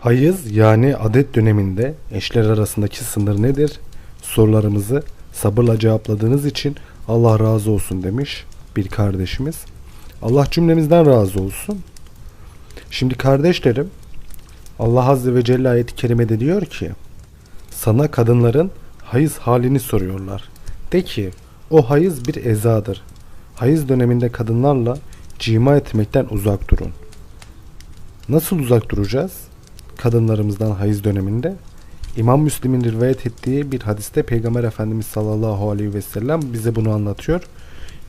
Hayız yani adet döneminde eşler arasındaki sınır nedir? Sorularımızı sabırla cevapladığınız için Allah razı olsun demiş bir kardeşimiz. Allah cümlemizden razı olsun. Şimdi kardeşlerim Allah Azze ve Celle ayet-i kerimede diyor ki sana kadınların hayız halini soruyorlar. De ki o hayız bir ezadır. Hayız döneminde kadınlarla cima etmekten uzak durun. Nasıl uzak duracağız? Kadınlarımızdan hayız döneminde. İmam Müslim'in rivayet ettiği bir hadiste Peygamber Efendimiz sallallahu aleyhi ve sellem bize bunu anlatıyor.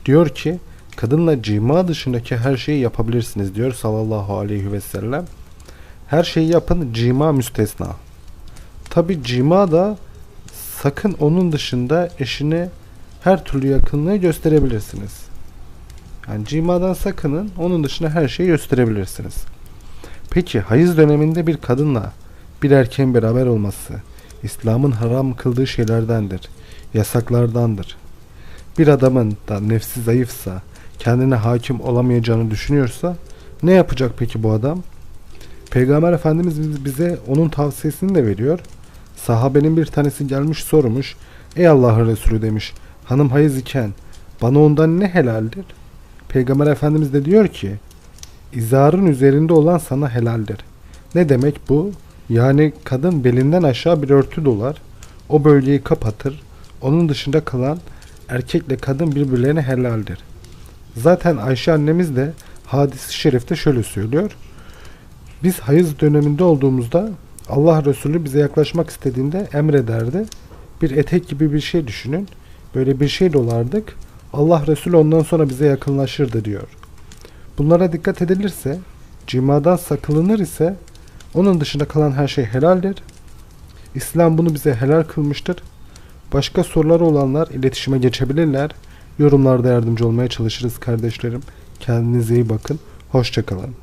Diyor ki kadınla cima dışındaki her şeyi yapabilirsiniz diyor sallallahu aleyhi ve sellem. Her şeyi yapın cima müstesna. Tabi cima da sakın onun dışında eşine her türlü yakınlığı gösterebilirsiniz. Yani cimadan sakının onun dışında her şeyi gösterebilirsiniz. Peki hayız döneminde bir kadınla bir erkeğin beraber olması İslam'ın haram kıldığı şeylerdendir. Yasaklardandır. Bir adamın da nefsi zayıfsa, kendine hakim olamayacağını düşünüyorsa ne yapacak peki bu adam? Peygamber Efendimiz biz- bize onun tavsiyesini de veriyor. Sahabenin bir tanesi gelmiş sormuş. Ey Allah'ın Resulü demiş. Hanım hayız iken bana ondan ne helaldir? Peygamber Efendimiz de diyor ki İzarın üzerinde olan sana helaldir. Ne demek bu? Yani kadın belinden aşağı bir örtü dolar. O bölgeyi kapatır. Onun dışında kalan erkekle kadın birbirlerine helaldir. Zaten Ayşe annemiz de hadis-i şerifte şöyle söylüyor. Biz hayız döneminde olduğumuzda Allah Resulü bize yaklaşmak istediğinde emrederdi. Bir etek gibi bir şey düşünün. Böyle bir şey dolardık. Allah Resulü ondan sonra bize yakınlaşırdı diyor. Bunlara dikkat edilirse, cimadan sakınılır ise onun dışında kalan her şey helaldir. İslam bunu bize helal kılmıştır. Başka soruları olanlar iletişime geçebilirler. Yorumlarda yardımcı olmaya çalışırız kardeşlerim. Kendinize iyi bakın. Hoşçakalın.